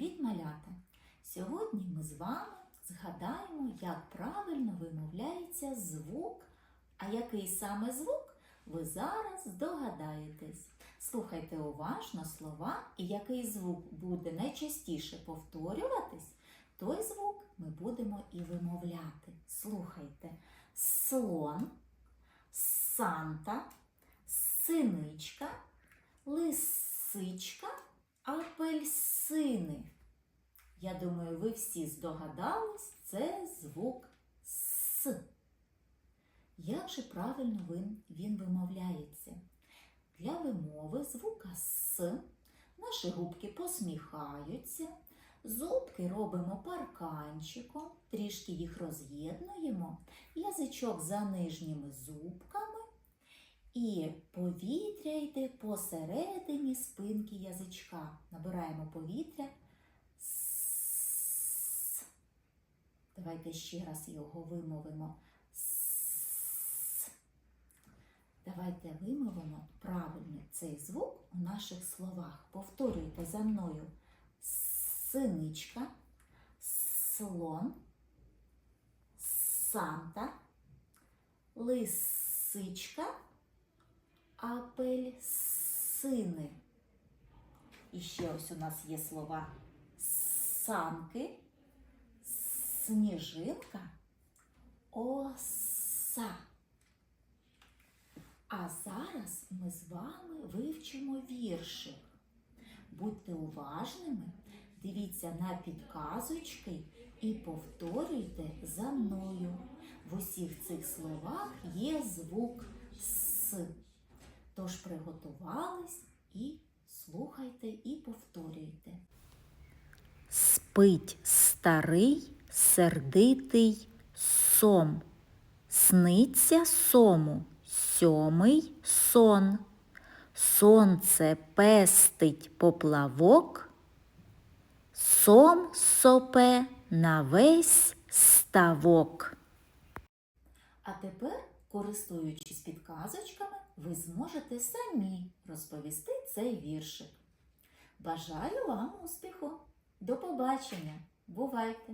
Привіт, малята! Сьогодні ми з вами згадаємо, як правильно вимовляється звук. А який саме звук, ви зараз здогадаєтесь. Слухайте уважно слова, і який звук буде найчастіше повторюватись, той звук ми будемо і вимовляти. Слухайте: слон, санта, синичка, лисичка апельсини. Я думаю, ви всі здогадались, це звук С. Як же правильно він, він вимовляється? Для вимови звука С наші губки посміхаються, зубки робимо парканчиком, трішки їх роз'єднуємо, язичок за нижніми зубками. І повітря йде посередині спинки язичка. Набираємо повітря. Давайте ще раз його вимовимо. С. Давайте вимовимо правильно цей звук у наших словах. Повторюйте за мною. Синичка, слон, санта, лисичка апельсини. І ще ось у нас є слова санки, сніжинка, оса. А зараз ми з вами вивчимо віршик. Будьте уважними, дивіться на підказочки і повторюйте за мною. В усіх цих словах є звук С. Тож приготувались і слухайте і повторюйте. Спить старий сердитий сом, сниться сому сьомий сон. Сонце пестить поплавок, сом сопе на весь ставок. А тепер, користуючись підказочками, ви зможете самі розповісти цей віршик. Бажаю вам успіху! До побачення! Бувайте!